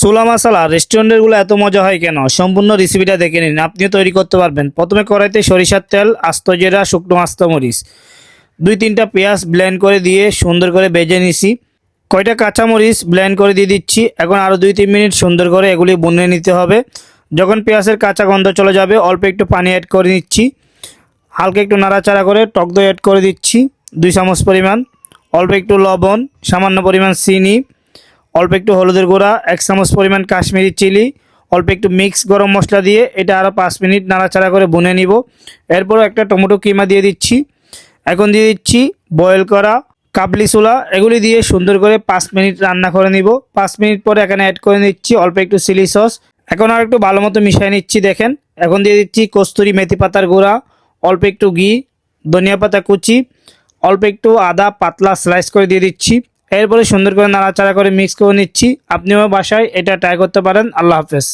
সোলা মশালা রেস্টুরেন্টেরগুলো এত মজা হয় কেন? সম্পূর্ণ রেসিপিটা দেখে নিন। আপনিও তৈরি করতে পারবেন। প্রথমে কড়াইতে সরিষার তেল, আস্ত জিরা, শুকনো আস্ত মরিচ। দুই তিনটা পেঁয়াজ ব্লেন্ড করে দিয়ে সুন্দর করে বেজে নিছি। কয়টা কাঁচামরিচ ব্লেন্ড করে দিয়ে দিচ্ছি। এখন আরও দুই তিন মিনিট সুন্দর করে এগুলি বুনে নিতে হবে। যখন পেঁয়াজের কাঁচা গন্ধ চলে যাবে, অল্প একটু পানি অ্যাড করে নিচ্ছি। হালকা একটু নাড়াচাড়া করে টক দই অ্যাড করে দিচ্ছি। দুই চামচ পরিমাণ। অল্প একটু লবণ, সামান্য পরিমাণ চিনি। অল্প একটু হলুদের গুঁড়া, এক চামচ পরিমাণ কাশ্মীরি চিলি, অল্প একটু মিক্স গরম মশলা দিয়ে এটা আরও পাঁচ মিনিট নাড়াচাড়া করে বুনে নিব। এরপরও একটা টমেটো কিমা দিয়ে দিচ্ছি। এখন দিয়ে দিচ্ছি বয়েল করা কাবলি চুলা। এগুলি দিয়ে সুন্দর করে পাঁচ মিনিট রান্না করে নিব। পাঁচ মিনিট পরে এখানে অ্যাড করে নিচ্ছি অল্প একটু চিলি সস। এখন আর একটু ভালো মতো মিশিয়ে নিচ্ছি, দেখেন। এখন দিয়ে দিচ্ছি কস্তুরি মেথি পাতার গুঁড়া, অল্প একটু ঘি, ধনিয়া পাতা কুচি, অল্প একটু আদা পাতলা স্লাইস করে দিয়ে দিচ্ছি। এরপরে সুন্দর করে নাড়াচাড়া করে মিক্স করে নিচ্ছি। আপনিও বাসায় এটা ট্রাই করতে পারেন। আল্লাহ হাফেজ।